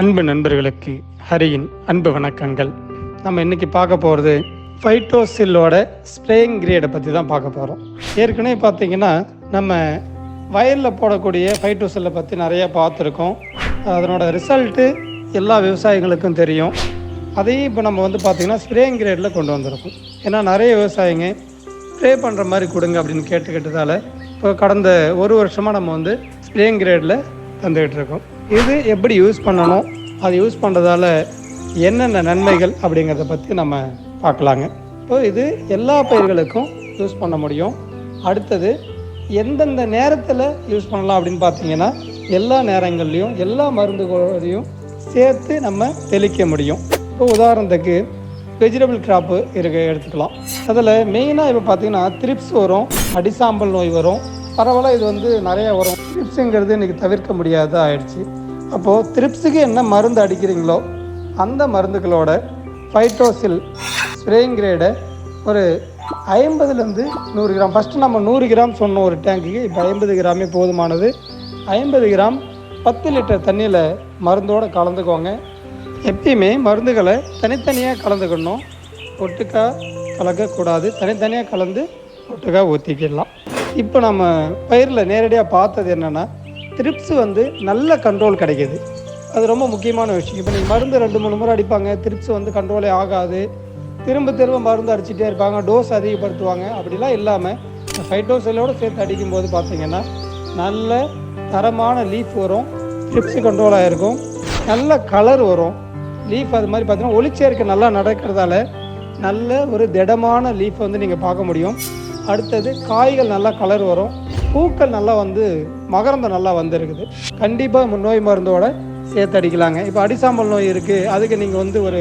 அன்பு நண்பர்களுக்கு ஹரியின் அன்பு வணக்கங்கள். நம்ம இன்னைக்கு பார்க்க போகிறது ஃபைட்டோசில்லோட ஸ்ப்ரேயிங் கிரேடை பற்றி தான் பார்க்க போகிறோம் ஏற்கனவே பார்த்தீங்கன்னா நம்ம வயலில் போடக்கூடிய ஃபைட்டோசில்லை பற்றி நிறையா பார்த்துருக்கோம். அதனோட ரிசல்ட்டு எல்லா விவசாயிகளுக்கும் தெரியும். அதையும் இப்போ நம்ம வந்து பார்த்திங்கன்னா ஸ்ப்ரேயிங் கிரேடில் கொண்டு வந்திருக்கோம். ஏன்னா நிறைய விவசாயிங்க ஸ்ப்ரே பண்ணுற மாதிரி கொடுங்க அப்படின்னு கேட்டுக்கிட்டதால இப்போ கடந்த ஒரு வருஷமாக நம்ம வந்து ஸ்ப்ரேயிங் கிரேடில் தந்துக்கிட்டு இருக்கோம். இது எப்படி யூஸ் பண்ணணும்? அது யூஸ் பண்ணுறதால என்னென்ன நன்மைகள் அப்படிங்கிறத பற்றி நம்ம பார்க்கலாங்க. இப்போ இது எல்லா பயிர்களுக்கும் யூஸ் பண்ண முடியும். அடுத்தது எந்தெந்த நேரத்தில் யூஸ் பண்ணலாம் அப்படின்னு பார்த்தீங்கன்னா எல்லா நேரங்கள்லையும் எல்லா மருந்துகளையும் சேர்த்து நம்ம தெளிக்க முடியும். இப்போ உதாரணத்துக்கு வெஜிடபிள் கிராப்பு இருக்க எடுத்துக்கலாம். அதில் மெயினாக இப்போ பார்த்தீங்கன்னா த்ரிப்ஸ் வரும் அடிசாம்பல் நோய் வரும் பரவாயில்ல இது வந்து நிறைய வரும் த்ரிப்ஸுங்கிறது இன்றைக்கி தவிர்க்க முடியாத ஆயிடுச்சு. அப்போது த்ரிப்ஸுக்கு என்ன மருந்து அடிக்கிறீங்களோ அந்த மருந்துகளோட ஃபைட்டோசில் ஸ்ப்ரேயிங் கிரேடை ஒரு ஐம்பதுலேருந்து நூறு கிராம். ஃபஸ்ட்டு நம்ம நூறு கிராம் சொன்னோம் ஒரு டேங்குக்கு இப்போ ஐம்பது கிராமே போதுமானது. ஐம்பது கிராம் பத்து லிட்டர் தண்ணியில் மருந்தோடு கலந்துக்கோங்க. எப்பயுமே மருந்துகளை தனித்தனியாக கலந்துக்கணும். ஒட்டுக்கா கலக்கக்கூடாது. தனித்தனியாக கலந்து ஒட்டுக்கா ஊற்றிக்கிடலாம் இப்போ நம்ம பயிரில் நேரடியாக பார்த்தது என்னென்னா த்ரிப்ஸ் வந்து நல்ல கண்ட்ரோல் கிடைக்கிது. அது ரொம்ப முக்கியமான விஷயம். இப்போ நீங்கள் மருந்து ரெண்டு மூணு முறை அடிப்பாங்க த்ரிப்ஸ் வந்து கண்ட்ரோலே ஆகாது. திரும்ப திரும்ப மருந்து அடிச்சிட்டே இருப்பாங்க டோஸ் அதிகப்படுத்துவாங்க. அப்படிலாம் இல்லாமல் இந்த ஃபைட்டோசெல்லோடு சேர்த்து அடிக்கும்போது பார்த்தீங்கன்னா நல்ல தரமான லீஃப் வரும் த்ரிப்ஸ் கண்ட்ரோல் ஆகிருக்கும் நல்ல கலர் வரும். லீஃப் அது மாதிரி பார்த்தீங்கன்னா ஒளிச்சேர்க்கை நல்லா நடக்கிறதால நல்ல ஒரு திடமான லீஃப் வந்து நீங்கள் பார்க்க முடியும். அடுத்தது காய்கள் நல்லா கலர் வரும். பூக்கள் நல்லா வந்து மகரந்தம் நல்லா வந்திருக்குது. கண்டிப்பாக நோய் மருந்தோட சேர்த்து அடிக்கலாங்க. இப்போ அடிசாம்பல் நோய் இருக்குது அதுக்கு நீங்கள் வந்து ஒரு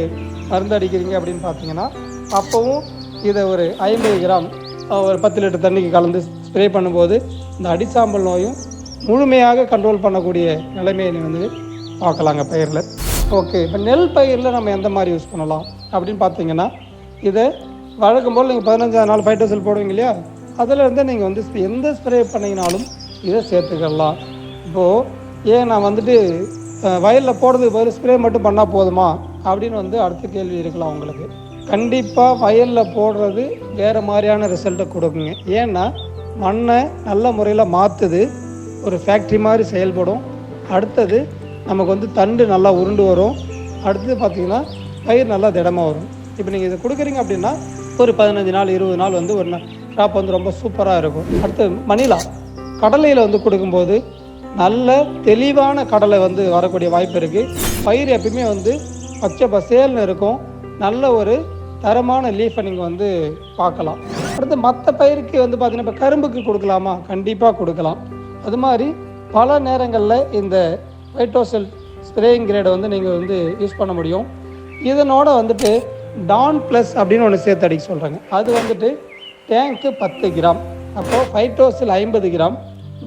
மருந்து அடிக்கிறீங்க அப்படின்னு பார்த்தீங்கன்னா அப்போவும் இதை ஒரு ஐம்பது கிராம் ஒரு பத்து லிட்டர் தண்ணிக்கு கலந்து ஸ்ப்ரே பண்ணும்போது இந்த அடிசாம்பல் நோயும் முழுமையாக கண்ட்ரோல் பண்ணக்கூடிய நிலைமையை வந்து பார்க்கலாங்க பயிரில். ஓகே இப்போ நெல் பயிரில் நம்ம எந்த மாதிரி யூஸ் பண்ணலாம் அப்படின்னு பார்த்தீங்கன்னா இதை வழக்கம் போல் நீங்கள் பதினஞ்சாவது நாள் ஃபைட்டோசல் போடுவீங்க இல்லையா? அதில் இருந்து நீங்கள் வந்து எந்த ஸ்ப்ரே பண்ணிங்கனாலும் இதை சேர்த்துக்கலாம். இப்போது ஏன் நான் வந்துட்டு வயலில் போடுறதுக்கு பதில் ஸ்ப்ரே மட்டும் பண்ணால் போதுமா? அப்படின்னு வந்து அடுத்த கேள்வி இருக்கலாம் உங்களுக்கு. கண்டிப்பாக வயலில் போடுறது வேறு மாதிரியான ரிசல்ட்டை கொடுக்குங்க. ஏன்னா மண்ணை நல்ல முறையில் மாற்றுது ஒரு ஃபேக்ட்ரி மாதிரி செயல்படும். அடுத்தது நமக்கு வந்து தண்டு நல்லா உருண்டு வரும். அடுத்தது பார்த்திங்கன்னா பயிர் நல்லா திடமாக வரும். இப்போ நீங்கள் இதை கொடுக்குறீங்க அப்படின்னா ஒரு பதினஞ்சு நாள் இருபது நாள் வந்து ஒரு க்ராப் வந்து ரொம்ப சூப்பராக இருக்கும். அடுத்து மணிலா கடலையில் வந்து கொடுக்கும்போது நல்ல தெளிவான கடலை வந்து வரக்கூடிய வாய்ப்பு இருக்குது பயிர் எப்பயுமே வந்து பச்சை பசேல்னு இருக்கும். நல்ல ஒரு தரமான லீஃபை நீங்கள் வந்து பார்க்கலாம். அடுத்து மற்ற பயிருக்கு வந்து பார்த்தீங்கன்னா இப்போ கரும்புக்கு கொடுக்கலாமா? கண்டிப்பாக கொடுக்கலாம். அது மாதிரி பல நேரங்களில் இந்த வைட்டோசெல் ஸ்ப்ரேயிங் கிரேடை வந்து நீங்கள் வந்து யூஸ் பண்ண முடியும். இதனோட வந்துட்டு டான் ப்ளஸ் அப்படின்னு ஒன்று சேர்த்து அடிக்க சொல்கிறாங்க அது வந்துட்டு டேங்க்கு பத்து கிராம். அப்போது ஃபைட்டோசில் ஐம்பது கிராம்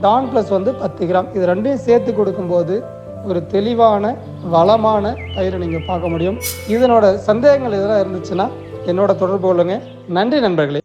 டான் ப்ளஸ் வந்து பத்து கிராம். இது ரெண்டையும் சேர்த்து கொடுக்கும்போது ஒரு தெளிவான வளமான பயிரை நீங்கள் பார்க்க முடியும். இதனோட சந்தேகங்கள் எதனா இருந்துச்சுன்னா என்னோட தொடர்பு கொள்ளுங்க. நன்றி நண்பர்களே.